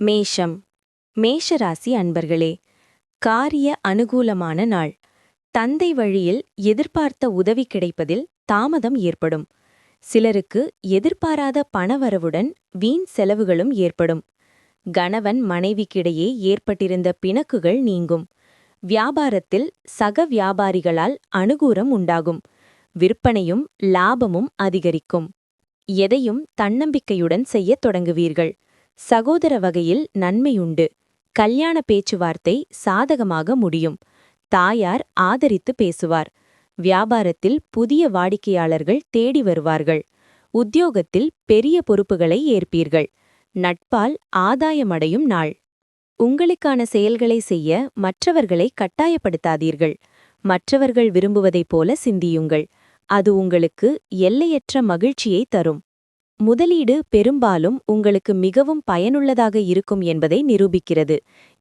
மேஷம். மேஷராசி அன்பர்களே காரிய அனுகூலமான நாள். தந்தை வழியில் எதிர்பார்த்த உதவி கிடைப்பதில் தாமதம் ஏற்படும். சிலருக்கு எதிர்பாராத பணவரவுடன் வீண் செலவுகளும் ஏற்படும். கணவன் மனைவிக்கிடையே ஏற்பட்டிருந்த பிணக்குகள் நீங்கும். வியாபாரத்தில் சக வியாபாரிகளால் அனுகூலம் உண்டாகும். விற்பனையும் லாபமும் அதிகரிக்கும். எதையும் தன்னம்பிக்கையுடன் செய்யத் தொடங்குவீர்கள். சகோதர வகையில் நன்மையுண்டு. கல்யாண பேச்சுவார்த்தை சாதகமாக முடியும். தாயார் ஆதரித்து பேசுவார். வியாபாரத்தில் புதிய வாடிக்கையாளர்கள் தேடி வருவார்கள். உத்தியோகத்தில் பெரிய பொறுப்புகளை ஏற்பீர்கள். நட்பால் ஆதாயமடையும் நாள். உங்களுக்கான செயல்களை செய்ய மற்றவர்களை கட்டாயப்படுத்தாதீர்கள். மற்றவர்கள் விரும்புவதைப் போல சிந்தியுங்கள். அது உங்களுக்கு எல்லையற்ற மகிழ்ச்சியை தரும். முதலீடு பெரும்பாலும் உங்களுக்கு மிகவும் பயனுள்ளதாக இருக்கும் என்பதை நிரூபிக்கிறது.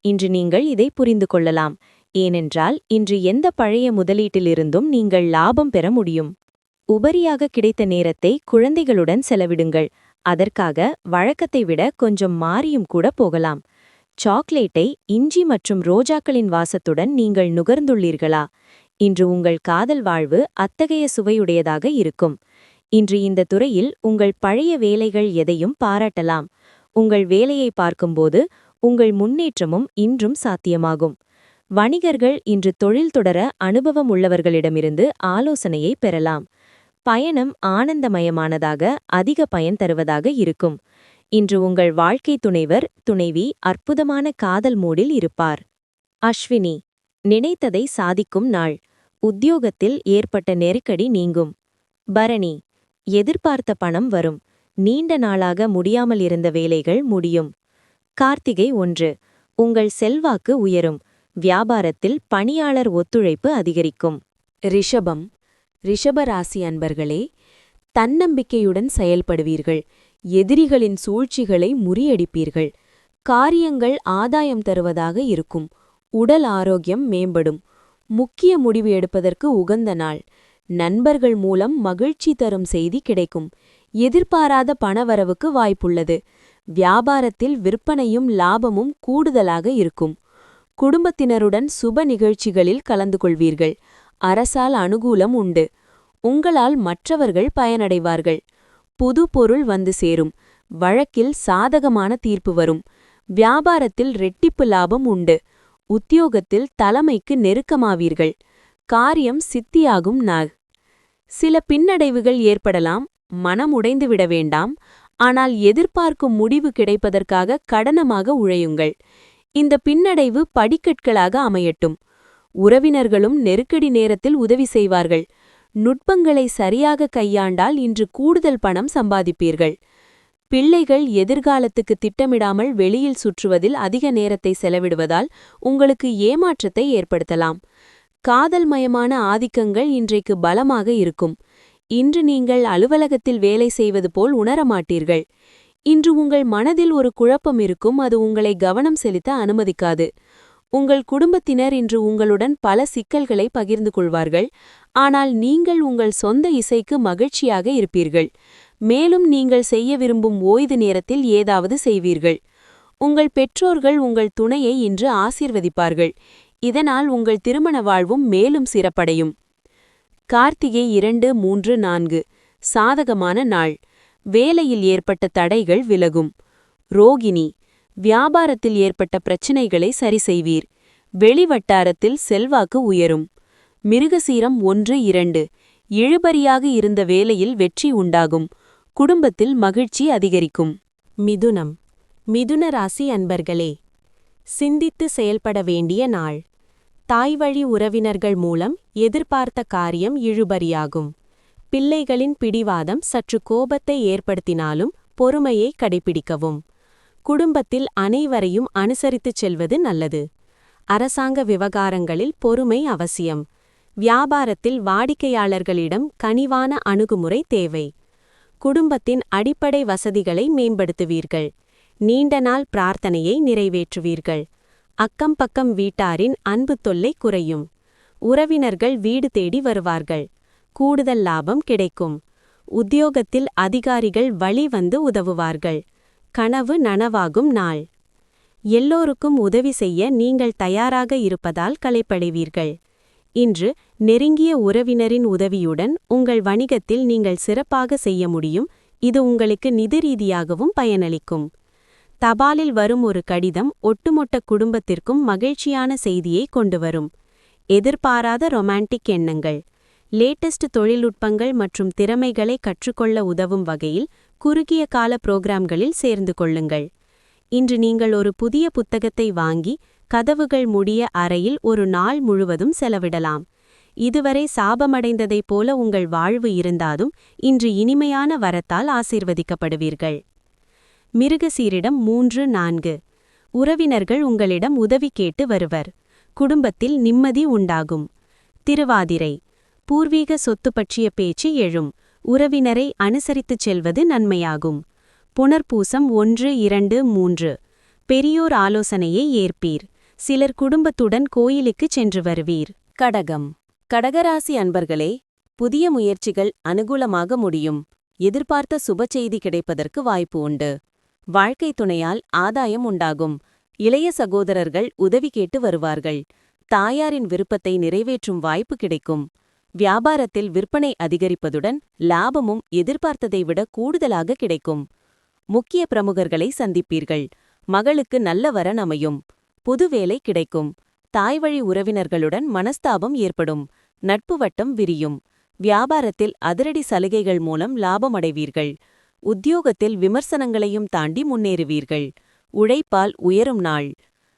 இன்று நீங்கள் இதை புரிந்து கொள்ளலாம். ஏனென்றால் இன்று எந்த பழைய முதலீட்டிலிருந்தும் நீங்கள் லாபம் பெற முடியும். உபரியாக கிடைத்த நேரத்தை குழந்தைகளுடன் செலவிடுங்கள். அதற்காக வழக்கத்தை விட கொஞ்சம் மாறியும் கூட போகலாம். சாக்லேட்டை இஞ்சி மற்றும் ரோஜாக்களின் வாசத்துடன் நீங்கள் நுகர்ந்துள்ளீர்களா? இன்று உங்கள் காதல் வாழ்வு அத்தகைய சுவையுடையதாக இருக்கும். இன்று இந்த துறையில் உங்கள் பழைய வேலைகள் எதையும் பாராட்டலாம். உங்கள் வேலையை பார்க்கும்போது உங்கள் முன்னேற்றமும் இன்றும் சாத்தியமாகும். வணிகர்கள் இன்று தொழில் தொடர அனுபவம் உள்ளவர்களிடமிருந்து ஆலோசனையை பெறலாம். பயணம் ஆனந்தமயமானதாக அதிக பயன் தருவதாக இருக்கும். இன்று உங்கள் வாழ்க்கை துணைவர் துணைவி அற்புதமான காதல் மூடில் இருப்பார். அஸ்வினி நினைத்ததை சாதிக்கும் நாள். உத்தியோகத்தில் ஏற்பட்ட நெருக்கடி நீங்கும். பரணி எதிர்பார்த்த பணம் வரும். நீண்ட நாளாக முடியாமல் இருந்த வேலைகள் முடியும். கார்த்திகை ஒன்று. உங்கள் செல்வாக்கு உயரும். வியாபாரத்தில் பணியாளர் ஒத்துழைப்பு அதிகரிக்கும். ரிஷபம். ரிஷபராசி அன்பர்களே தன்னம்பிக்கையுடன் செயல்படுவீர்கள். எதிரிகளின் சூழ்ச்சிகளை முறியடிப்பீர்கள். காரியங்கள் ஆதாயம் தருவதாக இருக்கும். உடல் ஆரோக்கியம் மேம்படும். முக்கிய முடிவு எடுப்பதற்கு உகந்த நாள். நண்பர்கள் மூலம் மகிழ்ச்சி தரும் செய்தி கிடைக்கும். எதிர்பாராத பணவரவுக்கு வாய்ப்புள்ளது. வியாபாரத்தில் விற்பனையும் லாபமும் கூடுதலாக இருக்கும். குடும்பத்தினருடன் சுப நிகழ்ச்சிகளில் கலந்து கொள்வீர்கள். அரசால் அனுகூலம் உண்டு. உங்களால் மற்றவர்கள் பயனடைவார்கள். புது பொருள் வந்து சேரும். வழக்கில் சாதகமான தீர்ப்பு வரும். வியாபாரத்தில் ரெட்டிப்பு லாபம் உண்டு. உத்தியோகத்தில் தலைமைக்கு நெருக்கமாவீர்கள். காரியம் சித்தியாகும் நாக் சில பின்னடைவுகள் ஏற்படலாம் மனம் உடைந்துவிட வேண்டாம் ஆனால் எதிர்பார்க்கும் முடிவு கிடைப்பதற்காக கடனமாக உழையுங்கள். இந்த பின்னடைவு படிக்கற்களாக அமையட்டும். உறவினர்களும் நெருக்கடி நேரத்தில் உதவி செய்வார்கள். நுட்பங்களை சரியாக கையாண்டால் இன்று கூடுதல் பணம் சம்பாதிப்பீர்கள். பிள்ளைகள் எதிர்காலத்துக்கு திட்டமிடாமல் வெளியில் சுற்றுவதில் அதிக நேரத்தை செலவிடுவதால் உங்களுக்கு ஏமாற்றத்தை ஏற்படுத்தலாம். காதல்மயமான ஆதிக்கங்கள் இன்றைக்கு பலமாக இருக்கும். இன்று நீங்கள் அலுவலகத்தில் வேலை செய்வது போல் உணரமாட்டீர்கள். இன்று உங்கள் மனதில் ஒரு குழப்பம் இருக்கும் அது உங்களை கவனம் செலுத்த அனுமதிக்காது. உங்கள் குடும்பத்தினர் இன்று உங்களுடன் பல சிக்கல்களை பகிர்ந்து கொள்வார்கள். ஆனால் நீங்கள் உங்கள் சொந்த இசைக்கு மகிழ்ச்சியாக இருப்பீர்கள். மேலும் நீங்கள் செய்ய விரும்பும் ஓய்வு நேரத்தில் ஏதாவது செய்வீர்கள். உங்கள் பெற்றோர்கள் உங்கள் துணையை இன்று ஆசிர்வதிப்பார்கள். இதனால் உங்கள் திருமண வாழ்வும் மேலும் சிறப்படையும். கார்த்திகை இரண்டு மூன்று நான்கு. சாதகமான நாள். வேலையில் ஏற்பட்ட தடைகள் விலகும். ரோகிணி வியாபாரத்தில் ஏற்பட்ட பிரச்சினைகளை சரி செய்வீர். வெளிவட்டாரத்தில் செல்வாக்கு உயரும். மிருகசீரம் ஒன்று இரண்டு. இழுபறியாக இருந்த வேலையில் வெற்றி உண்டாகும். குடும்பத்தில் மகிழ்ச்சி அதிகரிக்கும். மிதுனம். மிதுன ராசி அன்பர்களே சிந்தித்து செயல்பட வேண்டிய நாள். தாய்வழி உறவினர்கள் மூலம் எதிர்பார்த்த காரியம் இழுபறியாகும். பிள்ளைகளின் பிடிவாதம் சற்று கோபத்தை ஏற்படுத்தினாலும் பொறுமையை கடைபிடிக்கவும். குடும்பத்தில் அனைவரையும் அனுசரித்துச் செல்வது நல்லது. அரசாங்க விவகாரங்களில் பொறுமை அவசியம். வியாபாரத்தில் வாடிக்கையாளர்களிடம் கனிவான அணுகுமுறை தேவை. குடும்பத்தின் அடிப்படை வசதிகளை மேம்படுத்துவீர்கள். நீண்ட நாள் பிரார்த்தனையை நிறைவேற்றுவீர்கள். அக்கம் பக்கம் வீட்டாரின் அன்பு தொல்லை குறையும். உறவினர்கள் வீடு தேடி வருவார்கள். கூடுதல் லாபம் கிடைக்கும். உத்தியோகத்தில் அதிகாரிகள் வழி வந்து உதவுவார்கள். கனவு நனவாகும் நாள். எல்லோருக்கும் உதவி செய்ய நீங்கள் தயாராக இருப்பதால் களைப்படைவீர்கள். இன்று நெருங்கிய உறவினரின் உதவியுடன் உங்கள் வணிகத்தில் நீங்கள் சிறப்பாக செய்ய முடியும். இது உங்களுக்கு நிதி ரீதியாகவும் பயனளிக்கும். தபாலில் வரும் ஒரு கடிதம் ஒட்டுமொட்ட குடும்பத்திற்கும் மகிழ்ச்சியான செய்தியை கொண்டு வரும் எதிர்பாராத ரொமான்டிக் எண்ணங்கள். லேட்டஸ்ட் தொழில்நுட்பங்கள் மற்றும் திறமைகளை கற்றுக்கொள்ள உதவும் வகையில் குறுகிய கால புரோகிராம்களில் சேர்ந்து கொள்ளுங்கள். இன்று நீங்கள் ஒரு புதிய புத்தகத்தை வாங்கி கதவுகள் முடிய அறையில் ஒரு நாள் முழுவதும் செலவிடலாம். இதுவரை சாபமடைந்ததைப் போல உங்கள் வாழ்வு இருந்தாலும் இன்று இனிமையான வரத்தால் ஆசீர்வதிக்கப்படுவீர்கள். மிருகசீரிடம் மூன்று நான்கு. உறவினர்கள் உங்களிடம் உதவி கேட்டு வருவர். குடும்பத்தில் நிம்மதி உண்டாகும். திருவாதிரை. பூர்வீக சொத்து பற்றிய பேச்சு எழும். உறவினரை அனுசரித்துச் செல்வது நன்மையாகும். புனர்பூசம் ஒன்று இரண்டு மூன்று. பெரியோர் ஆலோசனையை ஏற்பீர். சிலர் குடும்பத்துடன் கோயிலுக்குச் சென்று வருவீர். கடகம். கடகராசி அன்பர்களே புதிய முயற்சிகள் அனுகூலமாக முடியும். எதிர்பார்த்த சுப செய்தி கிடைப்பதற்கு வாய்ப்பு உண்டு. வாழ்க்கை துணையால் ஆதாயம் உண்டாகும். இளைய சகோதரர்கள் உதவி கேட்டு வருவார்கள். தாயாரின் விருப்பத்தை நிறைவேற்றும் வாய்ப்பு கிடைக்கும். வியாபாரத்தில் விற்பனை அதிகரிப்பதுடன் லாபமும் எதிர்பார்த்ததை விட கூடுதலாக கிடைக்கும். முக்கிய பிரமுகர்களை சந்திப்பீர்கள். மகளுக்கு நல்ல வரன் அமையும். புது வேலை கிடைக்கும். தாய்வழி உறவினர்களுடன் மனஸ்தாபம் ஏற்படும். நட்பு வட்டம் விரியும். வியாபாரத்தில் அதிரடி சலுகைகள் மூலம் லாபமடைவீர்கள் உத்தியோகத்தில் விமர்சனங்களையும் தாண்டி முன்னேறுவீர்கள். உழைப்பால் உயரும் நாள்.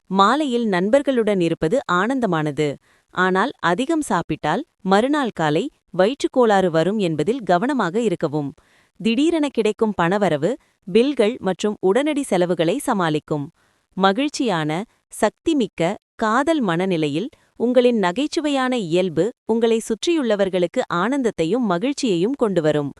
மாலையில் நண்பர்களுடன் இருப்பது ஆனந்தமானது. ஆனால் அதிகம் சாப்பிட்டால் மறுநாள் காலை வயிற்றுக்கோளாறு வரும் என்பதில் கவனமாக இருக்கவும். திடீரென கிடைக்கும் பணவரவு பில்கள் மற்றும் உடனடி செலவுகளை சமாளிக்கும். மகிழ்ச்சியான சக்திமிக்க காதல் மனநிலையில் உங்களின் நகைச்சுவையான இயல்பு உங்களை சுற்றியுள்ளவர்களுக்கு ஆனந்தத்தையும் மகிழ்ச்சியையும் கொண்டுவரும்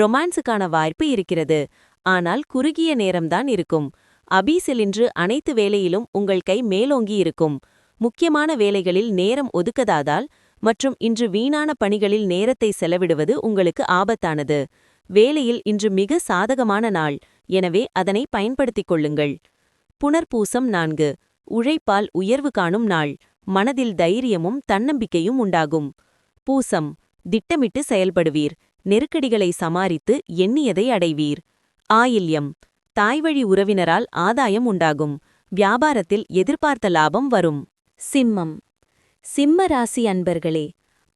ரொமான்ஸுக்கான வாய்ப்பு இருக்கிறது. ஆனால் குறுகிய நேரம்தான் இருக்கும். அபீசிலின்று அனைத்து வேலையிலும் உங்கள் கை மேலோங்கி இருக்கும். முக்கியமான வேலைகளில் நேரம் ஒதுக்கதாதால் மற்றும் இன்று வீணான பணிகளில் நேரத்தை செலவிடுவது உங்களுக்கு ஆபத்தானது. வேலையில் இன்று மிக சாதகமான நாள். எனவே அதனை பயன்படுத்திக் கொள்ளுங்கள். புனர்பூசம் நான்கு. உழைப்பால் உயர்வு காணும் நாள். மனதில் தைரியமும் தன்னம்பிக்கையும் உண்டாகும். பூசம். திட்டமிட்டு செயல்படுவீர். நெருக்கடிகளை சமாளித்து எண்ணியதை அடைவீர். ஆயில்யம். தாய்வழி உறவினரால் ஆதாயம் உண்டாகும். வியாபாரத்தில் எதிர்பார்த்த லாபம் வரும். சிம்மம். சிம்ம ராசி அன்பர்களே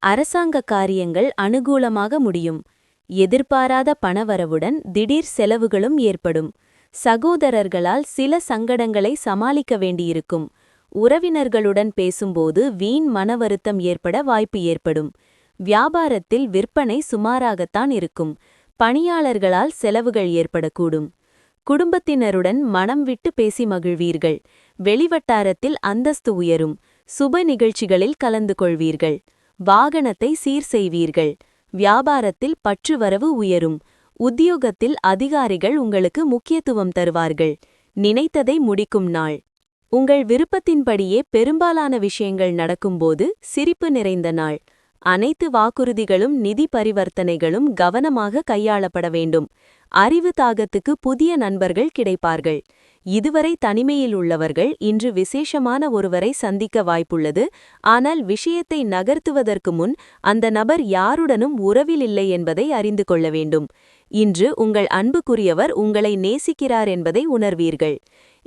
அரசாங்க காரியங்கள் அனுகூலமாக முடியும். எதிர்பாராத பணவரவுடன் திடீர் செலவுகளும் ஏற்படும். சகோதரர்களால் சில சங்கடங்களை சமாளிக்க வேண்டியிருக்கும். உறவினர்களுடன் பேசும்போது வீண் மனவருத்தம் ஏற்பட வாய்ப்பு ஏற்படும். வியாபாரத்தில் விற்பனை சுமாராகத்தான் இருக்கும். பணியாளர்களால் செலவுகள் ஏற்படக்கூடும். குடும்பத்தினருடன் மனம் விட்டு பேசி மகிழ்வீர்கள். வெளிவட்டாரத்தில் அந்தஸ்து உயரும். சுப நிகழ்ச்சிகளில் கலந்து கொள்வீர்கள். வாகனத்தை சீர் செய்வீர்கள். வியாபாரத்தில் பற்றுவரவு உயரும். உத்தியோகத்தில் அதிகாரிகள் உங்களுக்கு முக்கியத்துவம் தருவார்கள். நினைத்ததை முடிக்கும் நாள். உங்கள் விருப்பத்தின்படியே பெரும்பாலான விஷயங்கள் நடக்கும்போது சிரிப்பு நிறைந்த நாள். அனைத்து வாக்குறுதிகளும் நிதி பரிவர்த்தனைகளும் கவனமாக கையாளப்பட வேண்டும். அறிவு தாகத்துக்கு புதிய நண்பர்கள் கிடைப்பார்கள். இதுவரை தனிமையில் உள்ளவர்கள் இன்று விசேஷமான ஒருவரை சந்திக்க வாய்ப்புள்ளது. ஆனால் விஷயத்தை நகர்த்துவதற்கு முன் அந்த நபர் யாருடனும் உறவில் இல்லை என்பதை அறிந்து கொள்ள வேண்டும். இன்று உங்கள் அன்புக்குரியவர் உங்களை நேசிக்கிறார் என்பதை உணர்வீர்கள்.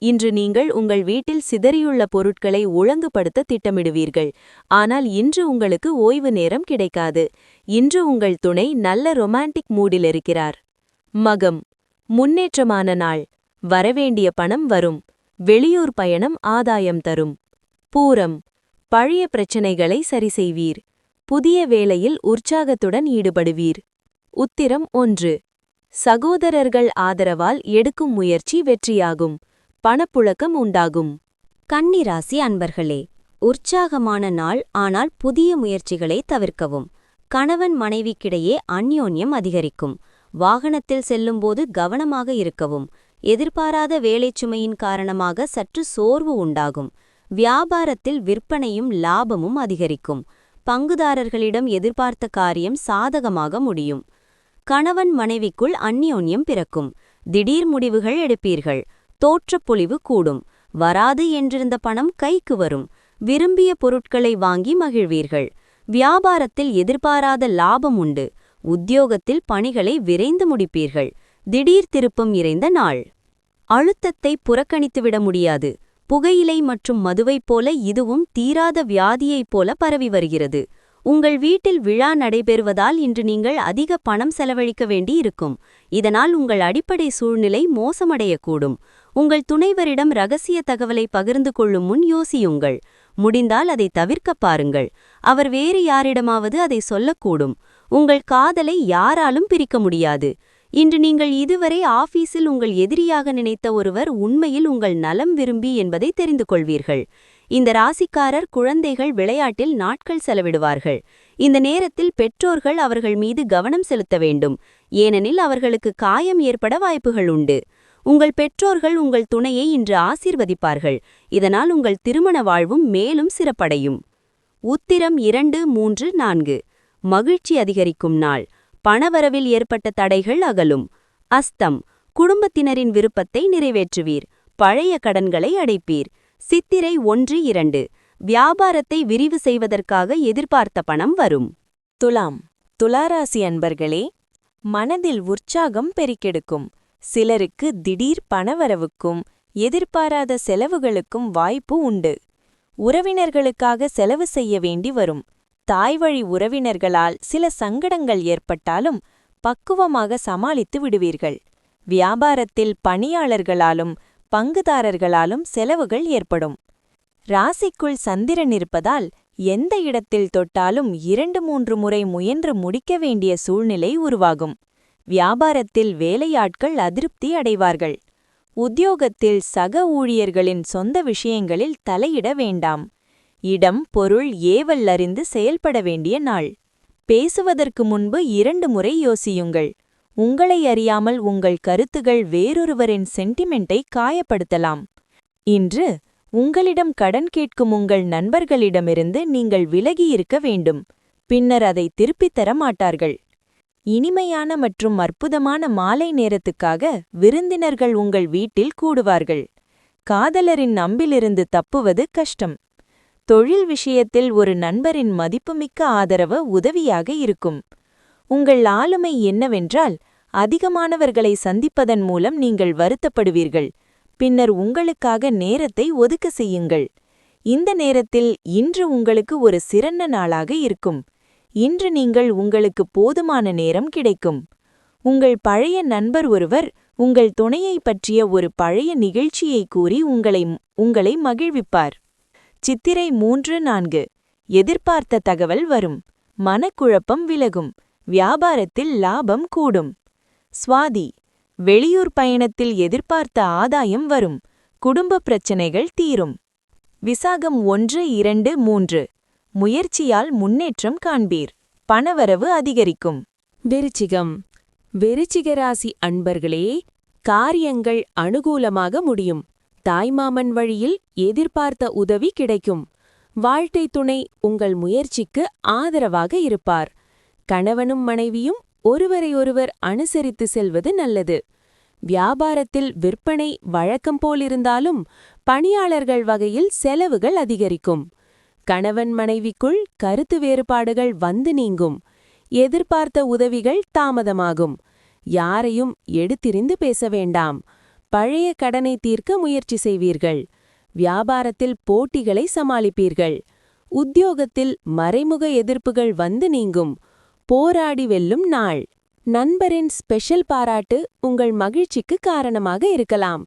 இன்று நீங்கள் உங்கள் வீட்டில் சிதறியுள்ள பொருட்களை ஒழுங்குபடுத்த திட்டமிடுவீர்கள். ஆனால் இன்று உங்களுக்கு ஓய்வு நேரம் கிடைக்காது. இன்று உங்கள் துணை நல்ல ரொமான்டிக் மூடில் இருக்கிறார். மகம். முன்னேற்றமான நாள். வரவேண்டிய பணம் வரும். வெளியூர் பயணம் ஆதாயம் தரும். பூரம். பழைய பிரச்சனைகளை சரி செய்வீர் புதிய வேளையில் உற்சாகத்துடன் ஈடுபடுவீர். உத்திரம் ஒன்று. சகோதரர்கள் ஆதரவால் எடுக்கும் முயற்சி வெற்றியாகும். பணப்புழக்கம் உண்டாகும். கன்னிராசி அன்பர்களே உற்சாகமான நாள் ஆனால் புதிய முயற்சிகளை தவிர்க்கவும். கணவன் மனைவிக்கிடையே அந்யோன்யம் அதிகரிக்கும். வாகனத்தில் செல்லும்போது கவனமாக இருக்கவும். எதிர்பாராத வேலைச்சுமையின் காரணமாக சற்று சோர்வு உண்டாகும். வியாபாரத்தில் விற்பனையும் லாபமும் அதிகரிக்கும். பங்குதாரர்களிடம் எதிர்பார்த்த காரியம் சாதகமாக முடியும். கணவன் மனைவிக்குள் அந்யோன்யம் பிறக்கும். திடீர் முடிவுகள் எடுப்பீர்கள். தோற்றப்பொழிவு கூடும். வராது என்றிருந்த பணம் கைக்கு வரும். விரும்பிய பொருட்களை வாங்கி மகிழ்வீர்கள். வியாபாரத்தில் எதிர்பாராத லாபம் உண்டு. உத்தியோகத்தில் பணிகளை விரைந்து முடிப்பீர்கள். திடீர் திருப்பம் இறைந்த நாள். அழுத்தத்தை புறக்கணித்துவிட முடியாது. புகையிலை மற்றும் மதுவைப் போல இதுவும் தீராத வியாதியைப் போல பரவி வருகிறது. உங்கள் வீட்டில் விழா நடைபெறுவதால் இன்று நீங்கள் அதிக பணம் செலவழிக்க வேண்டி இருக்கும் இதனால் உங்கள் அடிப்படை சூழ்நிலை மோசமடையக்கூடும். உங்கள் துணைவரிடம் ரகசிய தகவலை பகிர்ந்து கொள்ளும் முன் யோசியுங்கள். முடிந்தால் அதை தவிர்க்கப் பாருங்கள். அவர் வேறு யாரிடமாவது அதை சொல்லக்கூடும். உங்கள் காதலை யாராலும் பிரிக்க முடியாது. இன்று நீங்கள் இதுவரை ஆபீஸில் உங்கள் எதிரியாக நினைத்த ஒருவர் உண்மையில் உங்கள் நலம் விரும்பி என்பதை தெரிந்து கொள்வீர்கள். இந்த ராசிக்காரர் குழந்தைகள் விளையாட்டில் நாட்கள் செலவிடுவார்கள். இந்த நேரத்தில் பெற்றோர்கள் அவர்கள் மீது கவனம் செலுத்த வேண்டும். ஏனெனில் அவர்களுக்கு காயம் ஏற்பட வாய்ப்புகள் உண்டு. உங்கள் பெற்றோர்கள் உங்கள் துணையை இன்று ஆசீர்வதிப்பார்கள். இதனால் உங்கள் திருமண வாழ்வும் மேலும் சிறப்படையும். உத்திரம் இரண்டு மூன்று நான்கு. மகிழ்ச்சி அதிகரிக்கும் நாள். பணவரவில் ஏற்பட்ட தடைகள் அகலும். அஸ்தம். குடும்பத்தினரின் விருப்பத்தை நிறைவேற்றுவீர். பழைய கடன்களை அடைப்பீர். சித்திரை ஒன்று இரண்டு. வியாபாரத்தை விரிவு செய்வதற்காக எதிர்பார்த்த பணம் வரும். துலாம். துளாராசி அன்பர்களே மனதில் உற்சாகம் பெருக்கெடுக்கும். சிலருக்கு திடீர் பணவரவுக்கும் எதிர்பாராத செலவுகளுக்கும் வாய்ப்பு உண்டு. உறவினர்களுக்காக செலவு செய்ய வேண்டி வரும். தாய்வழி உறவினர்களால் சில சங்கடங்கள் ஏற்பட்டாலும் பக்குவமாக சமாளித்து விடுவீர்கள். வியாபாரத்தில் பணியாளர்களாலும் பங்குதாரர்களாலும் செலவுகள் ஏற்படும். ராசிக்குள் சந்திரன் இருப்பதால் எந்த இடத்தில் தொட்டாலும் இரண்டு மூன்று முறை முயன்று முடிக்க வேண்டிய சூழ்நிலை உருவாகும். வியாபாரத்தில் வேலையாட்கள் அதிருப்தி அடைவார்கள். உத்தியோகத்தில் சக ஊழியர்களின் சொந்த விஷயங்களில் தலையிட வேண்டாம். இடம் பொருள் ஏவல் அறிந்து செயல்பட வேண்டிய நாள். பேசுவதற்கு முன்பு இரண்டு முறை யோசியுங்கள். உங்களை அறியாமல் உங்கள் கருத்துகள் வேறொருவரின் சென்டிமெண்ட்டை காயப்படுத்தலாம். இன்று உங்களிடம் கடன் கேட்கும் உங்கள் நண்பர்களிடமிருந்து நீங்கள் விலகியிருக்க வேண்டும். பின்னர் அதை திருப்பித் தர மாட்டார்கள். இனிமையான மற்றும் அற்புதமான மாலை நேரத்துக்காக விருந்தினர்கள் உங்கள் வீட்டில் கூடுவார்கள். காதலரின் நம்பிலிருந்து தப்புவது கஷ்டம். தொழில் விஷயத்தில் ஒரு நண்பரின் மதிப்புமிக்க ஆதரவு உதவியாக இருக்கும். உங்கள் ஆளுமை என்னவென்றால் அதிகமானவர்களை சந்திப்பதன் மூலம் நீங்கள் வருத்தப்படுவீர்கள். பின்னர் உங்களுக்காக நேரத்தை ஒதுக்க செய்யுங்கள். இந்த நேரத்தில் இன்று உங்களுக்கு ஒரு சிறந்த நாளாக இருக்கும். இன்று நீங்கள் உங்களுக்கு போதுமான நேரம் கிடைக்கும். உங்கள் பழைய நண்பர் ஒருவர் உங்கள் துணையை பற்றிய ஒரு பழைய நிகழ்ச்சியை கூறி உங்களை உங்களை மகிழ்விப்பார். சித்திரை மூன்று நான்கு. எதிர்பார்த்த தகவல் வரும். மனக்குழப்பம் விலகும். வியாபாரத்தில் லாபம் கூடும். சுவாதி. வெளியூர் பயணத்தில் எதிர்பார்த்த ஆதாயம் வரும். குடும்ப பிரச்சனைகள் தீரும். விசாகம் ஒன்று இரண்டு மூன்று. முயற்சியால் முன்னேற்றம் காண்பீர். பணவரவு அதிகரிக்கும். விருச்சிகம். விருச்சிகராசி அன்பர்களே காரியங்கள் அனுகூலமாக முடியும். தாய்மாமன் வழியில் எதிர்பார்த்த உதவி கிடைக்கும். வாழ்க்கை துணை உங்கள் முயற்சிக்கு ஆதரவாக இருப்பார். கணவனும் மனைவியும் ஒருவரையொருவர் அனுசரித்து செல்வது நல்லது. வியாபாரத்தில் விற்பனை வழக்கம் போலிருந்தாலும் பணியாளர்கள் வகையில் செலவுகள் அதிகரிக்கும். கணவன் மனைவிக்குள் கருத்து வேறுபாடுகள் வந்து நீங்கும். எதிர்பார்த்த உதவிகள் தாமதமாகும். யாரையும் எடுத்திரிந்து பேச வேண்டாம். பழைய கடனை தீர்க்க முயற்சி செய்வீர்கள். வியாபாரத்தில் போட்டிகளை சமாளிப்பீர்கள். உத்தியோகத்தில் மறைமுக எதிர்ப்புகள் வந்து நீங்கும். போராடி வெல்லும் நாள். நண்பரின் ஸ்பெஷல் பாராட்டு உங்கள் மகிழ்ச்சிக்கு காரணமாக இருக்கலாம்.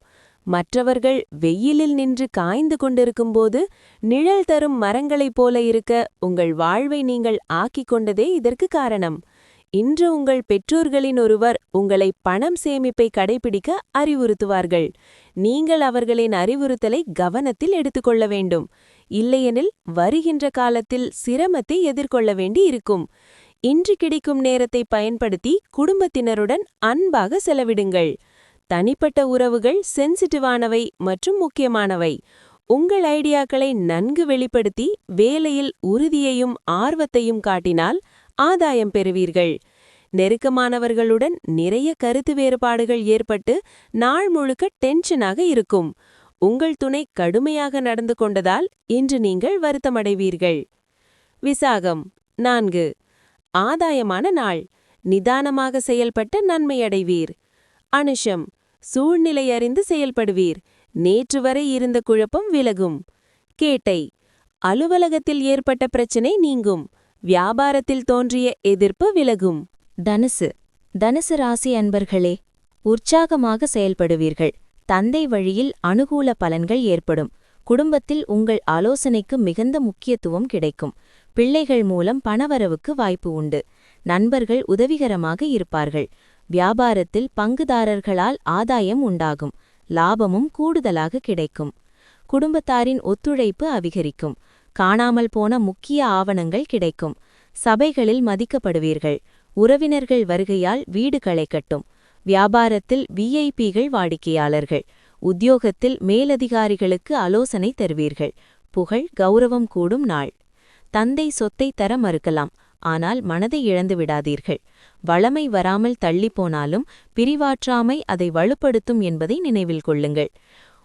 மற்றவர்கள் வெயிலில் நின்று காய்ந்து கொண்டிருக்கும்போது நிழல் தரும் மரங்களைப் போல இருக்க உங்கள் வாழ்வை நீங்கள் ஆக்கிக் கொண்டதே இதற்கு காரணம். இன்று உங்கள் பெற்றோர்களின் ஒருவர் உங்களை பணம் சேமிப்பை கடைபிடிக்க அறிவுறுத்துவார்கள். நீங்கள் அவர்களின் அறிவுறுத்தலை கவனத்தில் எடுத்துக்கொள்ள வேண்டும். இல்லையெனில் வருகின்ற காலத்தில் சிரமத்தை எதிர்கொள்ள வேண்டி இருக்கும். இன்று கிடைக்கும் நேரத்தை பயன்படுத்தி குடும்பத்தினருடன் அன்பாக செலவிடுங்கள். தனிப்பட்ட உறவுகள் சென்சிட்டிவானவை மற்றும் முக்கியமானவை. உங்கள் ஐடியாக்களை நன்கு வெளிப்படுத்தி வேலையில் உறுதியையும் ஆர்வத்தையும் காட்டினால் ஆதாயம் பெறுவீர்கள். நெருக்கமானவர்களுடன் நிறைய கருத்து வேறுபாடுகள் ஏற்பட்டு நாள் முழுக்க டென்ஷனாக இருக்கும். உங்கள் துணை கடுமையாக நடந்து கொண்டதால் இன்று நீங்கள் வருத்தமடைவீர்கள். விசாகம் நான்கு. ஆதாயமான நாள். நிதானமாக செயல்பட்ட நன்மையடைவீர். அனுஷம் சூழ்நிலை அறிந்து செயல்படுவீர். நேற்று வரை இருந்த குழப்பம் விலகும். கேட்டை அலுவலகத்தில் ஏற்பட்ட பிரச்சினை நீங்கும். வியாபாரத்தில் தோன்றிய எதிர்ப்பு விலகும். தனுசு தனுசு ராசி அன்பர்களே உற்சாகமாக செயல்படுவீர்கள். தந்தை வழியில் அனுகூல பலன்கள் ஏற்படும். குடும்பத்தில் உங்கள் ஆலோசனைக்கு மிகுந்த முக்கியத்துவம் கிடைக்கும். பிள்ளைகள் மூலம் பணவரவுக்கு வாய்ப்பு உண்டு. நண்பர்கள் உதவிகரமாக இருப்பார்கள். வியாபாரத்தில் பங்குதாரர்களால் ஆதாயம் உண்டாகும் லாபமும் கூடுதலாக கிடைக்கும். குடும்பத்தாரின் ஒத்துழைப்பு அதிகரிக்கும். காணாமல் போன முக்கிய ஆவணங்கள் கிடைக்கும். சபைகளில் மதிக்கப்படுவீர்கள். உறவினர்கள் வருகையால் வீடு களைக்கட்டும். வியாபாரத்தில் விஐபிகள் வாடிக்கையாளர்கள். உத்தியோகத்தில் மேலதிகாரிகளுக்கு ஆலோசனை தருவீர்கள். புகழ் கௌரவம் கூடும் நாள். தந்தை சொத்தை தர மறுக்கலாம். ஆனால் மனதை இழந்து விடாதீர்கள். வளமை வராமல் தள்ளிப்போனாலும் பிரிவாற்றாமை அதை வலுப்படுத்தும் என்பதை நினைவில் கொள்ளுங்கள்.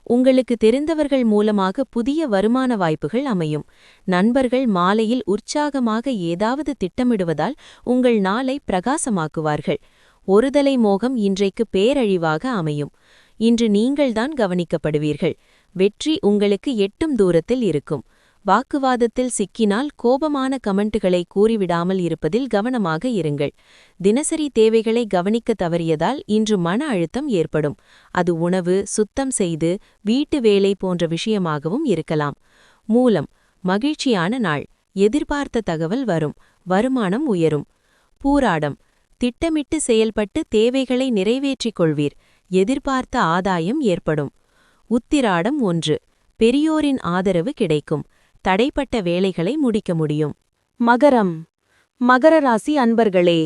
உங்களுக்கு தெரிந்தவர்கள் மூலமாக புதிய வருமான வாய்ப்புகள் அமையும். நண்பர்கள் மாலையில் உற்சாகமாக ஏதாவது திட்டமிடுவதால் உங்கள் நாளை பிரகாசமாக்குவார்கள். ஒருதலை மோகம் இன்றைக்கு பேரழிவாக அமையும். இன்று நீங்கள்தான் கவனிக்கப்படுவீர்கள். வெற்றி உங்களுக்கு எட்டும் தூரத்தில் இருக்கும். வாக்குவாதத்தில் சிக்கினால் கோபமான கமெண்ட்டுகளை கூறிவிடாமல் இருப்பதில் கவனமாக இருங்கள். தினசரி தேவைகளை கவனிக்க தவறியதால் இன்று மன அழுத்தம் ஏற்படும். அது உணவு சுத்தம் செய்து வீட்டு வேலை போன்ற விஷயமாகவும் இருக்கலாம். மூலம் மகிழ்ச்சியான நாள். எதிர்பார்த்த தகவல் வரும். வருமானம் உயரும். பூராடம். திட்டமிட்டு செயல்பட்டு தேவைகளை நிறைவேற்றிக் கொள்வீர். எதிர்பார்த்த ஆதாயம் ஏற்படும். உத்திராடம் ஒன்று. பெரியோரின் ஆதரவு கிடைக்கும். தடைப்பட்ட வேலைகளை முடிக்க முடியும். மகரம். மகர ராசி அன்பர்களே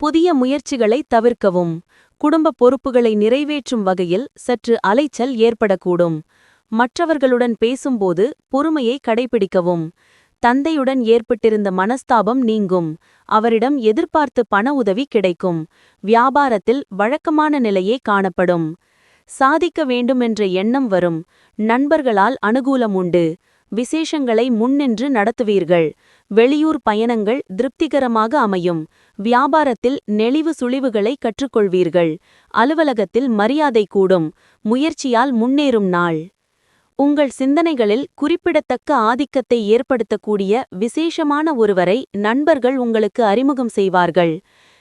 புதிய முயற்சிகளை தவிர்க்கவும் குடும்ப பொறுப்புகளை நிறைவேற்றும் வகையில் சற்று அலைச்சல் ஏற்படக்கூடும். மற்றவர்களுடன் பேசும்போது பொறுமையை கடைபிடிக்கவும். தந்தையுடன் ஏற்பட்டிருந்த மனஸ்தாபம் நீங்கும். அவரிடம் எதிர்பார்த்து பண உதவி கிடைக்கும். வியாபாரத்தில் வழக்கமான நிலையே காணப்படும். சாதிக்க வேண்டுமென்ற எண்ணம் வரும். நண்பர்களால் அனுகூலம் உண்டு. விசேஷங்களை முன்னின்று நடத்துவீர்கள். வெளியூர் பயணங்கள் திருப்திகரமாக அமையும். வியாபாரத்தில் நெளிவு சுழிவுகளை கற்றுக்கொள்வீர்கள். அலுவலகத்தில் மரியாதை கூடும். முயற்சியால் முன்னேறும் நாள். உங்கள் சிந்தனைகளில் குறிப்பிடத்தக்க ஆதிக்கத்தை ஏற்படுத்தக்கூடிய விசேஷமான ஒருவரை நண்பர்கள் உங்களுக்கு அறிமுகம் செய்வார்கள்.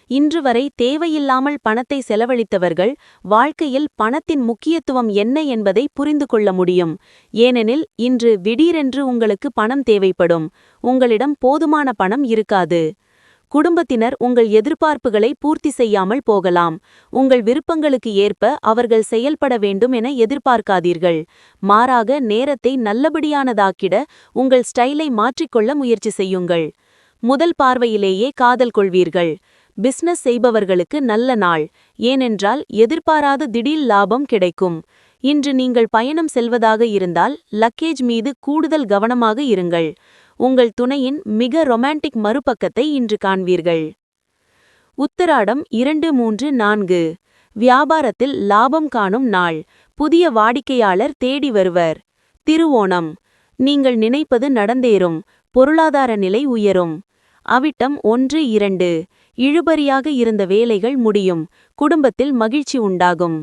இன்று வரை தேவையில்லாமல் பணத்தை செலவழித்தவர்கள் வாழ்க்கையில் பணத்தின் முக்கியத்துவம் என்ன என்பதை புரிந்து கொள்ள முடியும். ஏனெனில் இன்று திடீரென்று உங்களுக்கு பணம் தேவைப்படும். உங்களிடம் போதுமான பணம் இருக்காது. குடும்பத்தினர் உங்கள் எதிர்பார்ப்புகளை பூர்த்தி செய்யாமல் போகலாம். உங்கள் விருப்பங்களுக்கு ஏற்ப அவர்கள் செயல்பட வேண்டும் என எதிர்பார்க்காதீர்கள். மாறாக நேரத்தை நல்லபடியானதாக்கிட உங்கள் ஸ்டைலை மாற்றிக்கொள்ள முயற்சி செய்யுங்கள். முதல் பார்வையிலேயே காதல் கொள்வீர்கள். பிசினஸ் செய்பவர்களுக்கு நல்ல நாள். ஏனென்றால் எதிர்பாராத திடீர் லாபம் கிடைக்கும். இன்று நீங்கள் பயணம் செல்வதாக இருந்தால் லக்கேஜ் மீது கூடுதல் கவனமாக இருங்கள். உங்கள் துணையின் மிக ரொமான்டிக் மறுபக்கத்தை இன்று காண்பீர்கள். உத்தராடம் இரண்டு மூன்று நான்கு. வியாபாரத்தில் லாபம் காணும் நாள். புதிய வாடிக்கையாளர் தேடி வருவர். திருவோணம். நீங்கள் நினைப்பது நடந்தேறும். பொருளாதார நிலை உயரும். அவிட்டம் ஒன்று இரண்டு. இழுபறியாக இருந்த வேலைகள் முடியும். குடும்பத்தில் மகிழ்ச்சி உண்டாகும்.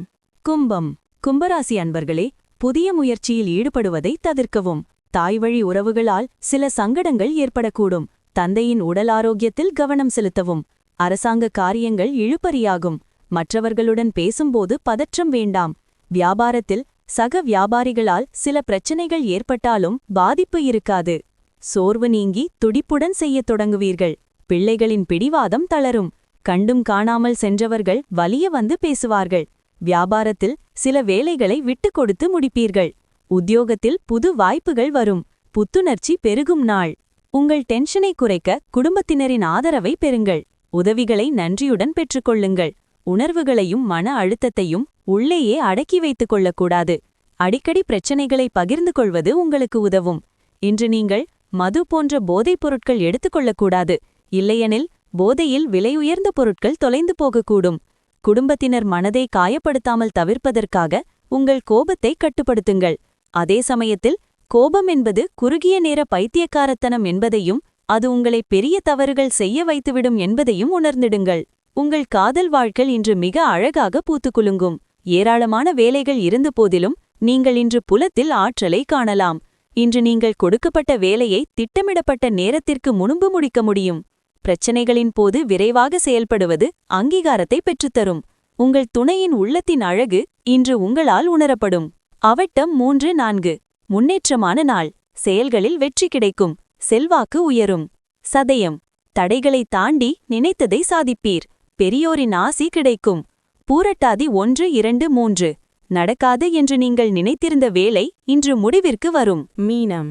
கும்பம். கும்பராசி அன்பர்களே புதிய முயற்சியில் ஈடுபடுவதை தவிர்க்கவும். தாய்வழி உறவுகளால் சில சங்கடங்கள் ஏற்படக்கூடும். தந்தையின் உடல் ஆரோக்கியத்தில் கவனம் செலுத்தவும். அரசாங்க காரியங்கள் இழுபறியாகும். மற்றவர்களுடன் பேசும்போது பதற்றம் வேண்டாம். வியாபாரத்தில் சக வியாபாரிகளால் சில பிரச்சனைகள் ஏற்பட்டாலும் பாதிப்பு இருக்காது. சோர்வு நீங்கி துடிப்புடன் செய்யத் தொடங்குவீர்கள். பிள்ளைகளின் பிடிவாதம் தளரும். கண்டும் காணாமல் சென்றவர்கள் வலிய வந்து பேசுவார்கள். வியாபாரத்தில் சில வேலைகளை விட்டு கொடுத்து முடிப்பீர்கள். உத்தியோகத்தில் புது வாய்ப்புகள் வரும். புத்துணர்ச்சி பெருகும் நாள். உங்கள் டென்ஷனை குறைக்க குடும்பத்தினரின் ஆதரவை பெறுங்கள். உதவிகளை நன்றியுடன் பெற்றுக்கொள்ளுங்கள். உணர்வுகளையும் மன அழுத்தத்தையும் உள்ளேயே அடக்கி வைத்துக் கொள்ளக்கூடாது. அடிக்கடி பிரச்சனைகளை பகிர்ந்து கொள்வது உங்களுக்கு உதவும். இன்று நீங்கள் மது போன்ற போதைப் பொருட்கள் எடுத்துக்கொள்ளக்கூடாது இல்லையெனில் போதையில் விலையுயர்ந்த பொருட்கள் தொலைந்து போகக்கூடும். குடும்பத்தினர் மனதை காயப்படுத்தாமல் தவிர்ப்பதற்காக உங்கள் கோபத்தை கட்டுப்படுத்துங்கள். அதே சமயத்தில் கோபம் என்பது குறுகிய நேர பைத்தியக்காரத்தனம் என்பதையும் அது உங்களை பெரிய தவறுகள் செய்ய வைத்துவிடும் என்பதையும் உணர்ந்திடுங்கள். உங்கள் காதல் வாழ்க்கை இன்று மிக அழகாக பூத்துக்குலுங்கும். ஏராளமான வேலைகள் இருந்த போதிலும் நீங்கள் இன்று புலத்தில் ஆற்றலை காணலாம். இன்று நீங்கள் கொடுக்கப்பட்ட வேலையை திட்டமிடப்பட்ட நேரத்திற்கு முன்பு முடிக்க முடியும். பிரச்சனைகளின் போது விரைவாக செயல்படுவது அங்கீகாரத்தை பெற்றுத்தரும். உங்கள் துணையின் உள்ளத்தின் அழகு இன்று உங்களால் உணரப்படும். அவட்டம் மூன்று நான்கு. முன்னேற்றமான நாள். செயல்களில் வெற்றி கிடைக்கும். செல்வாக்கு உயரும். சதயம். தடைகளை தாண்டி நினைத்ததை சாதிப்பீர். பெரியோரின் ஆசி கிடைக்கும். பூரட்டாதி ஒன்று இரண்டு மூன்று. நடக்காது என்று நீங்கள் நினைத்திருந்த வேலை இன்று முடிவிற்கு வரும். மீனம்.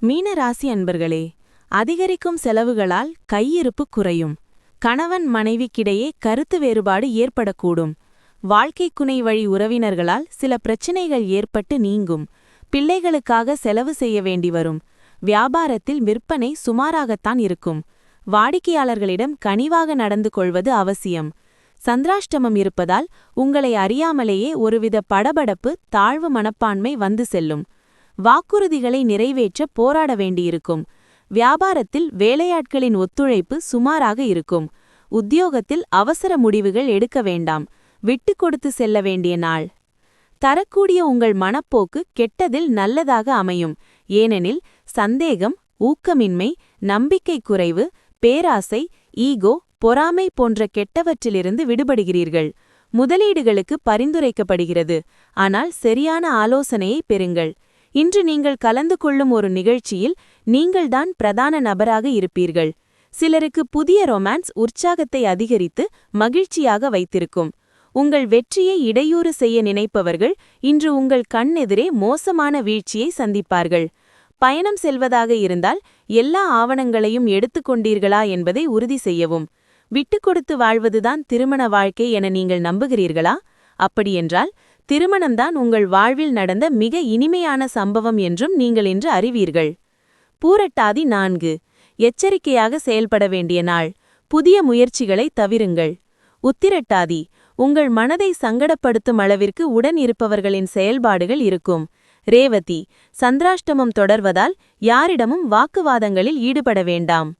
மீன ராசி அன்பர்களே அதிகரிக்கும் செலவுகளால் கையிருப்பு குறையும். கணவன் மனைவிக்கிடையே கருத்து வேறுபாடு ஏற்படக்கூடும். வாழ்க்கை குனை வழி உறவினர்களால் சில பிரச்சினைகள் ஏற்பட்டு நீங்கும். பிள்ளைகளுக்காக செலவு செய்ய வேண்டி வரும். வியாபாரத்தில் விற்பனை சுமாராகத்தான் இருக்கும். வாடிக்கையாளர்களிடம் கனிவாக நடந்து கொள்வது அவசியம். சந்திராஷ்டமம் இருப்பதால் உங்களை அறியாமலேயே ஒருவித படபடப்பு தாழ்வு மனப்பான்மை வந்து செல்லும். வாக்குறுதிகளை நிறைவேற்ற போராட வேண்டியிருக்கும். வியாபாரத்தில் வேலையாட்களின் ஒத்துழைப்பு சுமாராக இருக்கும். உத்தியோகத்தில் அவசர முடிவுகள் எடுக்க வேண்டாம். விட்டு கொடுத்து செல்ல வேண்டிய நாள். தரக்கூடிய உங்கள் மனப்போக்கு கெட்டதில் நல்லதாக அமையும். ஏனெனில் சந்தேகம் ஊக்கமின்மை நம்பிக்கை குறைவு பேராசை ஈகோ பொறாமை போன்ற கெட்டவற்றிலிருந்து விடுபடுகிறீர்கள். முதலீடுகளுக்கு பரிந்துரைக்கப்படுகிறது. ஆனால் சரியான ஆலோசனையை பெறுங்கள். இன்று நீங்கள் கலந்து கொள்ளும் ஒரு நிகழ்ச்சியில் நீங்கள்தான் பிரதான நபராக இருப்பீர்கள். சிலருக்கு புதிய ரொமான்ஸ் உற்சாகத்தை அதிகரித்து மகிழ்ச்சியாக வைத்திருக்கும். உங்கள் வெற்றியை இடையூறு செய்ய நினைப்பவர்கள் இன்று உங்கள் கண்ணெதிரே மோசமான வீழ்ச்சியை சந்திப்பார்கள். பயணம் செல்வதாக இருந்தால் எல்லா ஆவணங்களையும் எடுத்துக்கொண்டீர்களா என்பதை உறுதி செய்யவும். விட்டுக் கொடுத்து வாழ்வதுதான் திருமண வாழ்க்கை என நீங்கள் நம்புகிறீர்களா? அப்படியென்றால் திருமணம்தான் உங்கள் வாழ்வில் நடந்த மிக இனிமையான சம்பவம் என்றும் நீங்கள் இன்று அறிவீர்கள். பூரட்டாதி நான்கு. எச்சரிக்கையாக செயல்பட வேண்டிய நாள். புதிய முயற்சிகளை தவிருங்கள். உத்திரட்டாதி. உங்கள் மனதை சங்கடப்படுத்தும் அளவிற்கு உடன் இருப்பவர்களின் செயல்பாடுகள் இருக்கும். ரேவதி. சந்திராஷ்டமம் தொடர்வதால் யாரிடமும் வாக்குவாதங்களில் ஈடுபட வேண்டாம்.